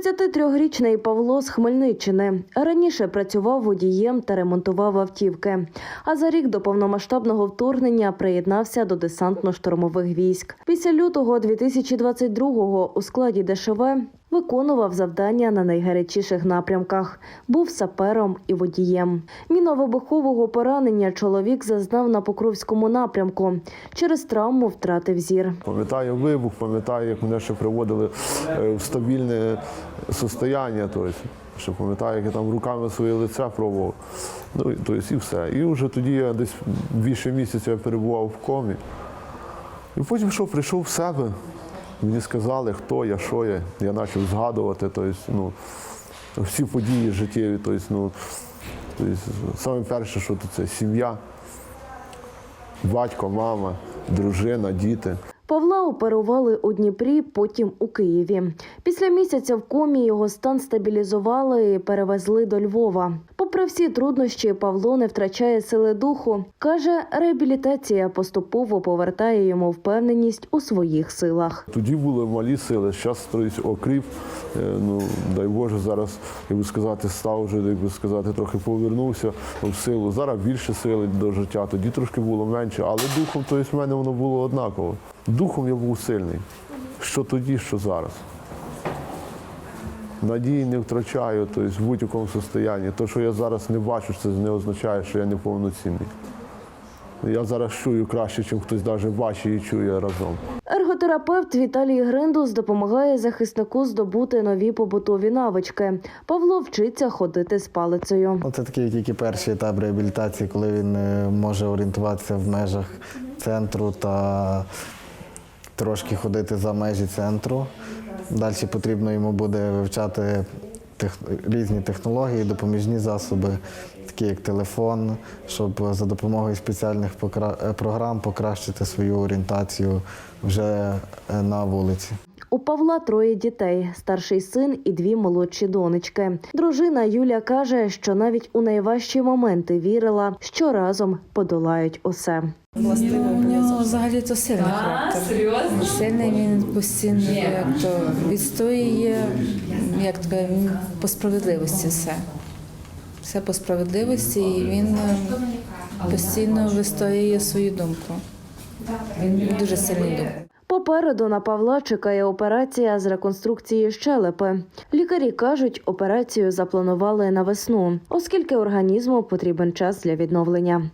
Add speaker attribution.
Speaker 1: 33-річний Павло з Хмельниччини раніше працював водієм та ремонтував автівки. А за рік до повномасштабного вторгнення приєднався до десантно-штурмових військ. Після лютого 2022-го у складі ДШВ виконував завдання на найгарячіших напрямках. Був сапером і водієм. Міновибухового поранення чоловік зазнав на Покровському напрямку. Через травму втратив зір.
Speaker 2: Пам'ятаю вибух, пам'ятаю, як мене ще приводили е, в стабільне состояння. Тобто, що пам'ятаю, як я там руками своє лице пробував. Ну, тобто, і все. І вже тоді я десь більше місяця перебував в комі. І потім що, прийшов в себе. Мені сказали, хто я, що я. Я почав згадувати. Тобто, ну, всі події життєві. Тобто, ну, тобто, саме перше, що це сім'я, батько, мама, дружина, діти.
Speaker 1: Павла оперували у Дніпрі, потім у Києві. Після місяця в комі його стан стабілізували і перевезли до Львова. Попри всі труднощі, Павло не втрачає сили духу. Каже, реабілітація поступово повертає йому впевненість у своїх силах.
Speaker 2: Тоді були малі сили, зараз строїть окріп. Е, Ну, дай Боже, зараз, як би сказати, став вже, як би сказати, трохи повернувся в силу. Зараз більше сили до життя, тоді трошки було менше, але духом, то в мене воно було однаково. Духом я був сильний. Що тоді, що зараз. Надії не втрачаю, тобто в будь-якому стані. Те, що я зараз не бачу, це не означає, що я не повноцінний. Я зараз чую краще, ніж хтось навіть бачить і чує разом.
Speaker 1: Ерготерапевт Віталій Гриндус допомагає захиснику здобути нові побутові навички. Павло вчиться ходити з палицею.
Speaker 3: Оце такий тільки перший етап реабілітації, коли він е, може орієнтуватися в межах центру та трошки ходити за межі центру. Далі потрібно йому буде вивчати тех... різні технології, допоміжні засоби, такі як телефон, щоб за допомогою спеціальних програм покращити свою орієнтацію вже е, на вулиці.
Speaker 1: У Павла троє дітей: старший син і дві молодші донечки. Дружина Юля каже, що навіть у найважчі моменти вірила, що разом подолають усе.
Speaker 4: У нього взагалі то сильний характер. Сильний він постійно як то відстоює, як то по справедливості все. Все по справедливості, і він е, постійно вистоює свою думку. Він дуже сильний дух.
Speaker 1: Попереду на Павла чекає операція з реконструкції щелепи. Лікарі кажуть, операцію запланували на весну, оскільки організму потрібен час для відновлення.